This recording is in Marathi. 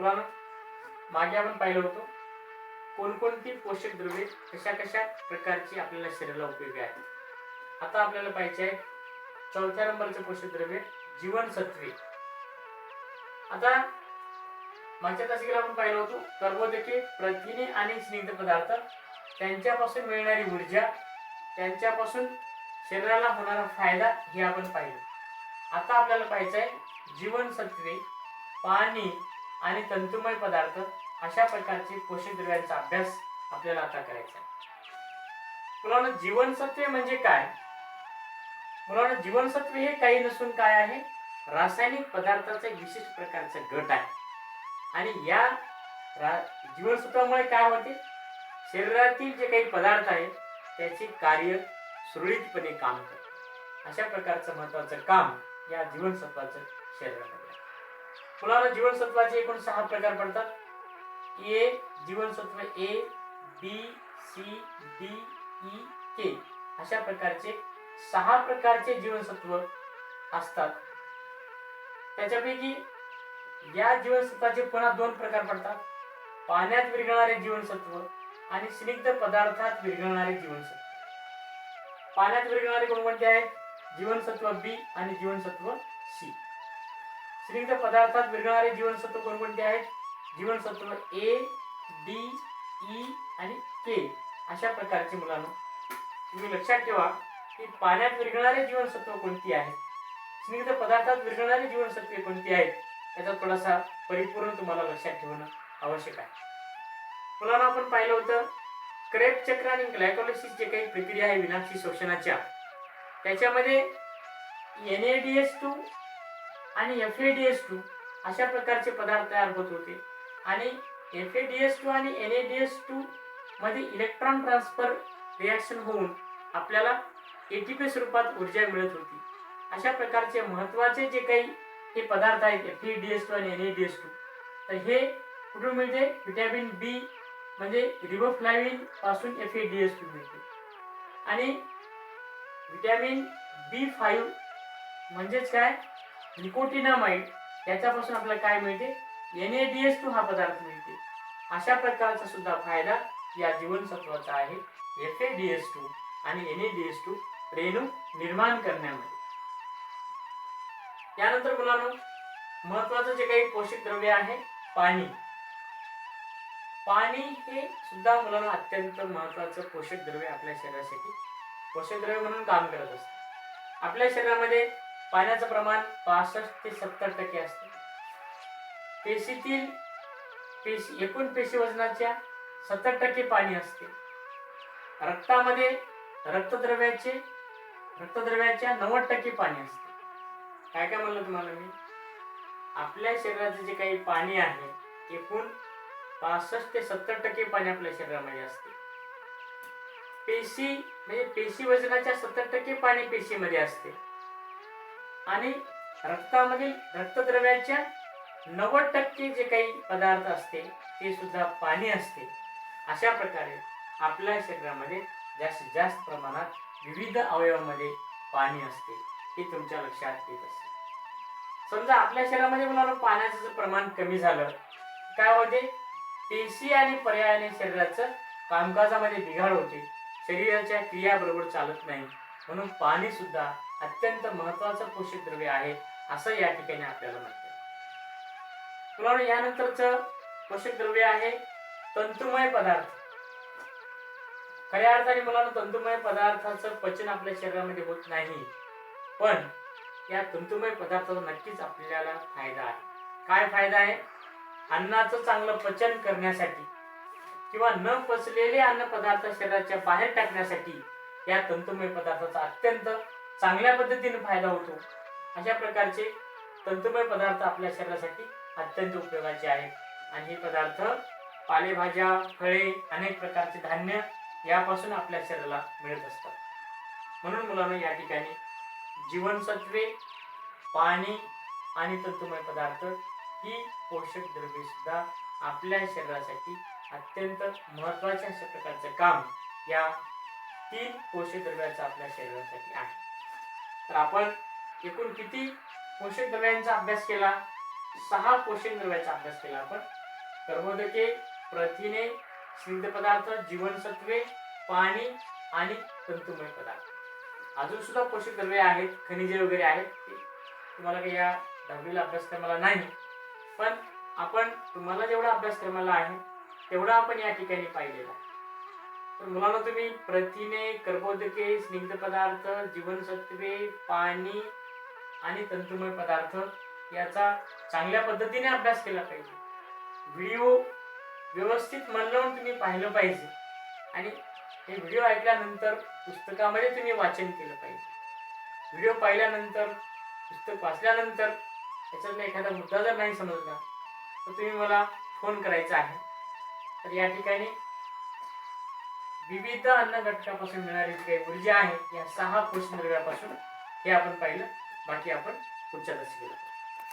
मुलांना मागे आपण पाहिलं होतं कोणकोणती पोषक द्रव्ये कशा कशा प्रकारची आपल्याला शरीराला उपयोगी आहे आता आपल्याला पाहिजे आहे चौथ्या नंबरचे पोषक द्रव्य जीवनसत्वे. आता मागच्या तासिकेला आपण पाहिलं होतो कर्बोदके प्रथिने आणि स्निग्ध पदार्थ. त्यांच्यापासून मिळणारी ऊर्जा त्यांच्यापासून शरीराला होणारा फायदा हे आपण पाहिलं. आता आपल्याला पाहिजे आहे जीवनसत्वे पाणी आणि तंतुमय पदार्थ अशा प्रकारचे पोषक द्रव्यांचा अभ्यास आपल्याला आता करायचा आहे. मुलांना जीवनसत्वे म्हणजे काय? मुलांना जीवनसत्वे हे काही नसून काय आहे? रासायनिक पदार्थाचा एक विशेष प्रकारचा गट आहे. आणि या रा- जीवनसत्वामुळे काय होते? शरीरातील जे काही पदार्थ आहेत त्याचे कार्य सुरळीतपणे काम करते. अशा प्रकारचं महत्वाचं काम या जीवनसत्वाचं शरीरामध्ये मुलांना जीवनसत्वाचे एकूण सहा प्रकार पडतात. ए जीवनसत्व A B C D E K अशा प्रकारचे सहा प्रकारचे जीवनसत्व असतात. त्याच्यापैकी या जीवनसत्वाचे पुन्हा दोन प्रकार पडतात. पाण्यात विरघळणारे जीवनसत्व आणि स्निग्ध पदार्थात विरघळणारे जीवनसत्व. पाण्यात विरघळणारे कोणकोणते आहेत? जीवनसत्व बी आणि जीवनसत्व सी स्निग्ध पदार्थात विरघळणारे जीवनसत्व कोणकोणते आहेत? जीवनसत्व ए डी ई आणि के अशा प्रकारचे मुलांना. तुम्ही लक्षात ठेवा की पाण्यात विरघळणारे जीवनसत्व कोणती आहेत? स्निग्ध पदार्थात विरघळणारी जीवनसत्वे कोणती आहेत? याचा थोडासा परिपूर्ण तुम्हाला लक्षात ठेवणं आवश्यक आहे. मुलांना आपण पाहिलं होतं क्रेप चक्र आणि ग्लायकोलिसिस जे काही प्रक्रिया आहे विनाक्षी शोषणाच्या त्याच्यामध्ये N A D S two आणि F A D S two अशा प्रकारचे पदार्थ तयार होत होते. आणि F A D S two आणि N A D S two मध्ये इलेक्ट्रॉन ट्रान्सफर रिॲक्शन होऊन आपल्याला ए टी पी स्वरूपात ऊर्जा मिळत होती. अशा प्रकारचे महत्त्वाचे जे काही हे पदार्थ आहेत F E D S two आणि N A D S two तर हे कुठून मिळते? व्हिटॅमिन बी म्हणजे रिबोफ्लॅविनपासून F A D S two मिळते. आणि व्हिटॅमिन बी फाईव्ह म्हणजेच काय? म्हणजे निकोटिनामाइड याच्यापासून आपल्याला काय मिळते? N A D S two हा पदार्थ मिळते. अशा प्रकारचा सुद्धा फायदा या जीवनसत्वाचा आहे F A D S two आणि N A D S two रेणू निर्माण करण्यामध्ये. त्यानंतर मुलांनो महत्वाचं जे काही पोषक द्रव्य आहे पाणी. पाणी हे सुद्धा मुलांना अत्यंत महत्वाचं पोषक द्रव्य आपल्या शरीरासाठी. पोषक द्रव्य म्हणून काम करत असते. आपल्या शरीरामध्ये पाण्याचं प्रमाण पासष्ट ते सत्तर टक्के असते. पेशीतील पेशी एकूण पेशी वजनाच्या सत्तर टक्के पाणी असते. रक्तामध्ये रक्तद्रव्याचे रक्तद्रव्याच्या नव्वद टक्के पाणी असते. काय काय म्हणलं तुम्हाला मी? आपल्या शरीराचे जे काही पाणी आहे एकूण पासष्ट ते सत्तर टक्के पाणी आपल्या शरीरामध्ये असते. पेशी म्हणजे पेशी वजनाच्या सत्तर टक्के पाणी पेशीमध्ये असते. आणि रक्तामधील रक्तद्रव्याच्या नव्वद टक्के जे काही पदार्थ असते ते सुद्धा पाणी असते. अशा प्रकारे आपल्या शरीरामध्ये जास्तीत जास्त प्रमाणात विविध अवयवामध्ये पाणी असते हे तुमच्या लक्षात येत असते समजा आपल्या शरीरामध्ये मुलांना पाण्याचं जर प्रमाण कमी झालं काय होते? पेशी आणि पर्यायाने शरीराचं कामकाजामध्ये बिघाड होते. शरीराच्या क्रिया बरोबर चालत नाही. म्हणून पाणी सुद्धा अत्यंत महत्वाचं पोषक द्रव्य आहे असं या ठिकाणी आपल्याला म्हणतात. मुलांना यानंतरच पोषक द्रव्य आहे? तंतुमय पदार्थ. खऱ्या अर्थाने मुलांना तंतुमय पदार्थाचं पचन आपल्या शरीरामध्ये होत नाही पण या तंतुमय पदार्थाचा नक्कीच आपल्याला फायदा आहे. काय फायदा आहे? अन्नाचं चांगलं पचन करण्यासाठी किंवा न पचलेले अन्न पदार्थ शरीराच्या बाहेर टाकण्यासाठी या तंतुमय पदार्थाचा अत्यंत चांगल्या पद्धतीने फायदा होतो. अशा प्रकारचे तंतुमय पदार्थ आपल्या शरीरासाठी अत्यंत उपयोगाचे आहेत. आणि हे पदार्थ पालेभाज्या फळे अनेक प्रकारचे धान्य यापासून आपल्या शरीराला मिळत असतात. म्हणून मुलांना या ठिकाणी जीवनसत्वे पाणी आणि तंतुमय पदार्थ ही पोषक द्रव्ये सुद्धा आपल्या शरीरासाठी अत्यंत महत्त्वाच्या अशा प्रकारचं काम या तीन पोषक द्रव्याचा आपल्या शरीरासाठी आहे. तर आपण एकूण किती पोषक द्रव्यांचा अभ्यास केला? सहा पोषक द्रव्याचा अभ्यास केला आपण. कर्बोदके प्रथिने स्निग्ध पदार्थ जीवनसत्वे पाणी आणि तंतुमय पदार्थ. अजून सुद्धा पोषक द्रव्ये आहेत खनिजे वगैरे आहेत. ते तुम्हाला काही या दहावीला अभ्यासक्रमाला नाही. पण आपण तुम्हाला जेवढा अभ्यासक्रमाला आहे तेवढा आपण या ठिकाणी पाहिलेला आहे. तर मुलांना तुम्ही प्रथिने कर्बोदके स्निग्ध पदार्थ जीवनसत्वे पाणी आणि तंतुमय पदार्थ याचा चांगल्या पद्धतीने अभ्यास केला पाहिजे. व्हिडिओ व्यवस्थित मन लावून तुम्ही पाहिलं पाहिजे. आणि हे व्हिडिओ ऐकल्यानंतर पुस्तकामध्ये तुम्ही वाचन केलं पाहिजे. व्हिडिओ पाहिल्यानंतर पुस्तक वाचल्यानंतर त्याच्यातला एखादा मुद्दा जर नाही समजला तर तुम्ही मला फोन करायचा आहे. तर या ठिकाणी विविध अन्न घटकापासून मिळणारी काही ऊर्जा आहे या सहा पोषण द्रव्यापासून हे आपण पाहिलं. बाकी आपण पुढच्या दशकेला